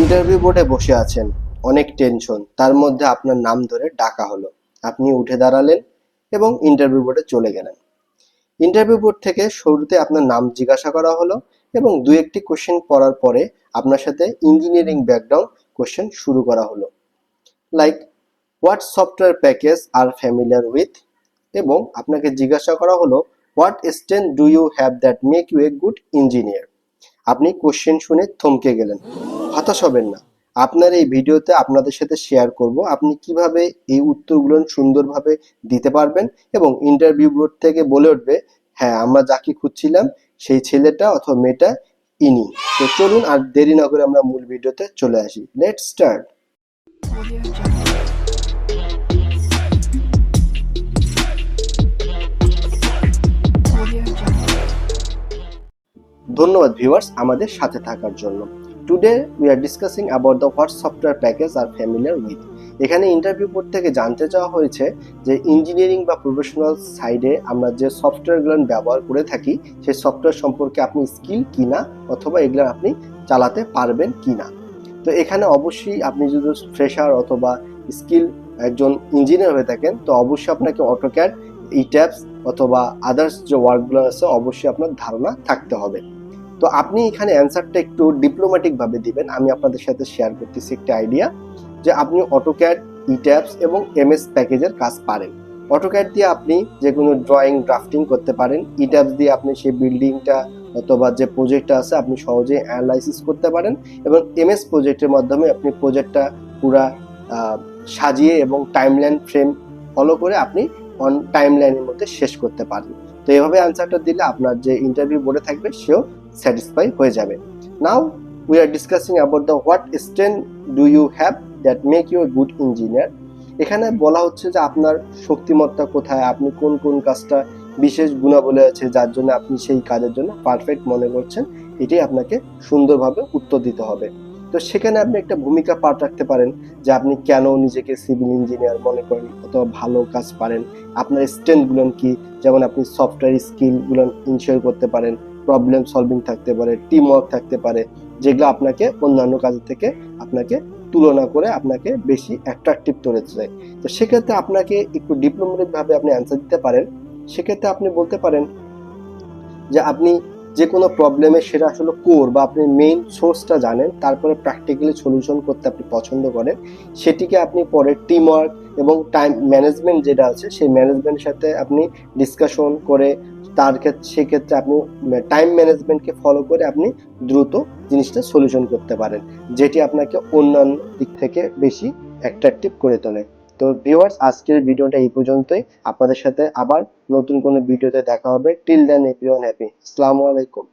Interview বোর্ডে বসে আছেন। অনেক টেনশন তার মধ্যে আপনার নাম ধরে ডাকা হলো। আপনি উঠে দাঁড়ালেন এবং ইন্টারভিউ বোর্ডে চলে গেলেন। ইন্টারভিউ বোর্ড থেকে শুরুতে আপনার নাম জিজ্ঞাসা করা হলো এবং দু একটি কোশ্চেন পড়ার পরে আপনার সাথে ইঞ্জিনিয়ারিং ব্যাকগ্রাউন্ড কোশ্চেন শুরু করা হলো। Like what software package are familiar with এবং আপনাকে জিজ্ঞাসা করা হলো what strength do you have that make you a good engineer আপনি কোশ্চেন শুনে থমকে গেলেন। হতাশ হবেন না। আপনার এই ভিডিওতে আপনাদের সাথে শেয়ার করব আপনি কীভাবে এই উত্তরগুলো সুন্দরভাবে দিতে পারবেন এবং ইন্টারভিউ বোর্ড থেকে বলে উঠবে হ্যাঁ আমরা যাকে খুঁজছিলাম সেই ছেলেটা অথবা মেয়েটা ইনি। তো চলুন আর দেরি না করে আমরা মূল ভিডিওতে চলে আসি। লেট স্টার্ট ধন্যবাদ ভিউয়ার্স আমাদের সাথে থাকার জন্য। Today we are discussing about the what software package are familiar with এখানে ইন্টারভিউ বোর্ড থেকে জানতে চাওয়া হয়েছে যে ইঞ্জিনিয়ারিং বা প্রফেশনাল সাইডে আমরা যে সফটওয়্যারগুলো ব্যবহার করে থাকি, সেই সফটওয়্যার সম্পর্কে আপনি স্কিল কিনা অথবা এগুলো আপনি চালাতে পারবেন কিনা। তো এখানে অবশ্যই আপনি যদি ফ্রেশার অথবা স্কিল একজন ইঞ্জিনিয়ার হয়ে থাকেন, তো অবশ্যই আপনাকে অটোক্যাড ইট্যাপস অথবা আদার্স যে ওয়ার্কগুলো আছে, অবশ্যই আপনার ধারণা থাকতে হবে। তো আপনি এখানে অ্যান্সারটা একটু ডিপ্লোম্যাটিক ভাবে দিবেন। আমি আপনাদের সাথে শেয়ার করতেছি একটা আইডিয়া যে আপনি অটোক্যাড ইট্যাপস এবং এমএস প্যাকেজের কাজ পারেন। অটোক্যাড দিয়ে আপনি যে কোনো ড্রয়িং ড্রাফটিং করতে পারেন। ইট্যাপস দিয়ে আপনি সেই বিল্ডিংটা অথবা যে প্রজেক্টটা আছে, আপনি সহজে অ্যানালাইসিস করতে পারেন এবং এমএস প্রজেক্টের মাধ্যমে আপনি প্রজেক্টটা পুরা সাজিয়ে এবং টাইমলাইন ফ্রেম ফলো করে আপনি অন টাইমলাইনের মধ্যে শেষ করতে পারেন। তো এভাবে অ্যান্সারটা দিলে আপনার যে ইন্টারভিউ বোর্ডে থাকবে, সেও স্যাটিসফাই হয়ে যাবে। Now we are discussing about the what strength do you have that make you a good engineer এখানে বলা হচ্ছে যে আপনার শক্তিমত্তা কোথায়, আপনি কোন কোন কাজটা বিশেষ গুণাবলী আছে যার জন্য আপনি সেই কাজের জন্য পারফেক্ট মনে করছেন, এটাই আপনাকে সুন্দরভাবে উত্তর দিতে হবে। তো সেখানে আপনি একটা ভূমিকা পাঠ রাখতে পারেন যে আপনি কেন নিজেকে সিভিল ইঞ্জিনিয়ার মনে করেন অথবা ভালো কাজ পারেন, আপনার স্ট্রেংথগুলো কি? যেমন আপনি সফটওয়্যার স্কিলগুলো ইনশিওর করতে পারেন প্রবলেম সলভিং থাকতে পারে টিম ওয়ার্ক থাকতে পারে, যেগুলো আপনাকে অন্যান্য কাজের থেকে আপনাকে তুলনা করে আপনাকে বেশি অ্যাট্রাকটিভ করেছে তো সেক্ষেত্রে আপনাকে একটু ডিপ্লোমেটিকভাবে আপনি অ্যান্সার দিতে পারেন। সেক্ষেত্রে আপনি বলতে পারেন যে আপনি যে কোনো প্রবলেমের সেটা আসলে কোর বা আপনি মেইন সোর্সটা জানেন, তারপরে প্র্যাকটিক্যালি সলিউশন করতে আপনি পছন্দ করেন। সেটিকে আপনি পরে টিম ওয়ার্ক এবং টাইম ম্যানেজমেন্ট যেটা আছে, সেই ম্যানেজমেন্টের সাথে আপনি ডিসকাশন করে তার ক্ষেত্রে সেক্ষেত্রে আপনি টাইম ম্যানেজমেন্টকে ফলো করে আপনি দ্রুত জিনিসটা সলিউশন করতে পারেন, যেটি আপনাকে অন্যান্য দিক থেকে বেশি অ্যাট্রাকটিভ করে তোলে। তো ভিউয়ার্স আজকের ভিডিওটা এই পর্যন্তই। আপনাদের সাথে আবার নতুন কোনো ভিডিওতে দেখা হবে। টিল দেন এভরিওয়ান হ্যাপি আসসালামু আলাইকুম।